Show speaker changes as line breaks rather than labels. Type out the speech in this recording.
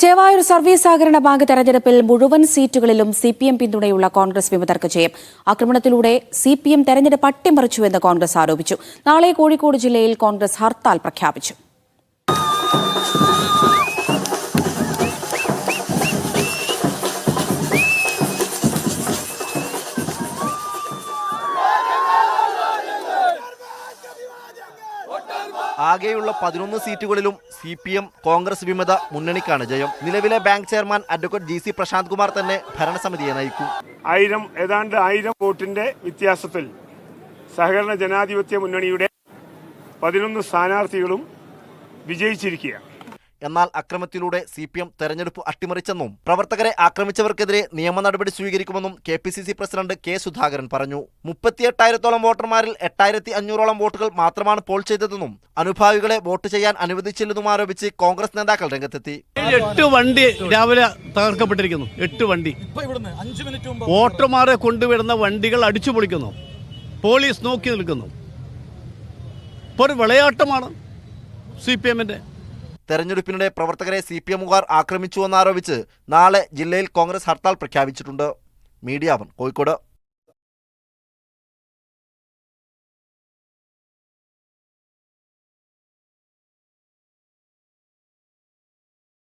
Chevayur service സഹകരണ bank തെരഞ്ഞെടുപ്പിൽ മുഴുവൻ സീറ്റുകളിലും സി പി എം പിന്തുണയുള്ള കോൺഗ്രസ് വിമതർക്ക് ജയം. ആക്രമണത്തിലൂടെ സി പി എം തെരഞ്ഞെടുപ്പ് അട്ടിമറിച്ചുവെന്ന് കോൺഗ്രസ് ആരോപിച്ചു. നാളെ കോഴിക്കോട് ജില്ലയിൽ കോൺഗ്രസ് ഹർത്താൽ പ്രഖ്യാപിച്ചു.
ആകെയുള്ള പതിനൊന്ന് സീറ്റുകളിലും സി പി എം കോൺഗ്രസ് വിമത മുന്നണിക്കാണ് ജയം. നിലവിലെ bank chairman advocate G C Prashanth Kumar തന്നെ ഭരണസമിതിയെ നയിക്കും.
ആയിരം ഏതാണ്ട് ആയിരം വോട്ടിന്റെ വ്യത്യാസത്തിൽ സഹകരണ ജനാധിപത്യ മുന്നണിയുടെ പതിനൊന്ന് സ്ഥാനാർത്ഥികളും വിജയിച്ചിരിക്കുകയാണ്.
എന്നാൽ അക്രമത്തിലൂടെ സി പി എം തെരഞ്ഞെടുപ്പ് അട്ടിമറിച്ചെന്നും പ്രവർത്തകരെ ആക്രമിച്ചവർക്കെതിരെ നിയമ നടപടി സ്വീകരിക്കുമെന്നും K P C C president K Sudhakaran പറഞ്ഞു. മുപ്പത്തിയെട്ടായിരത്തോളം വോട്ടർമാരിൽ എട്ടായിരത്തി അഞ്ഞൂറോളം വോട്ടുകൾ മാത്രമാണ് പോൾ ചെയ്തതെന്നും അനുഭാവികളെ വോട്ട് ചെയ്യാൻ അനുവദിച്ചില്ലെന്നും ആരോപിച്ച് കോൺഗ്രസ് നേതാക്കൾ രംഗത്തെത്തി.
എട്ട് വണ്ടി രാവിലെ തകർക്കപ്പെട്ടിരിക്കുന്നു. എട്ട് വണ്ടി. വോട്ടർമാരെ കൊണ്ടുവരുന്ന വണ്ടികൾ അടിച്ചു പൊളിക്കുന്നു. പോലീസ് നോക്കി നിൽക്കുന്നു. ഇപ്പോൾ ഒരു വിളയാട്ടമാണ് സി പി എമ്മിന്റെ
തെരഞ്ഞെടുപ്പിനിടെ പ്രവർത്തകരെ സി പി എമ്മുകാർ ആക്രമിച്ചുവെന്നാരോപിച്ച് നാളെ ജില്ലയിൽ കോൺഗ്രസ് ഹർത്താൽ പ്രഖ്യാപിച്ചിട്ടുണ്ട്. മീഡിയ കോഴിക്കോട്.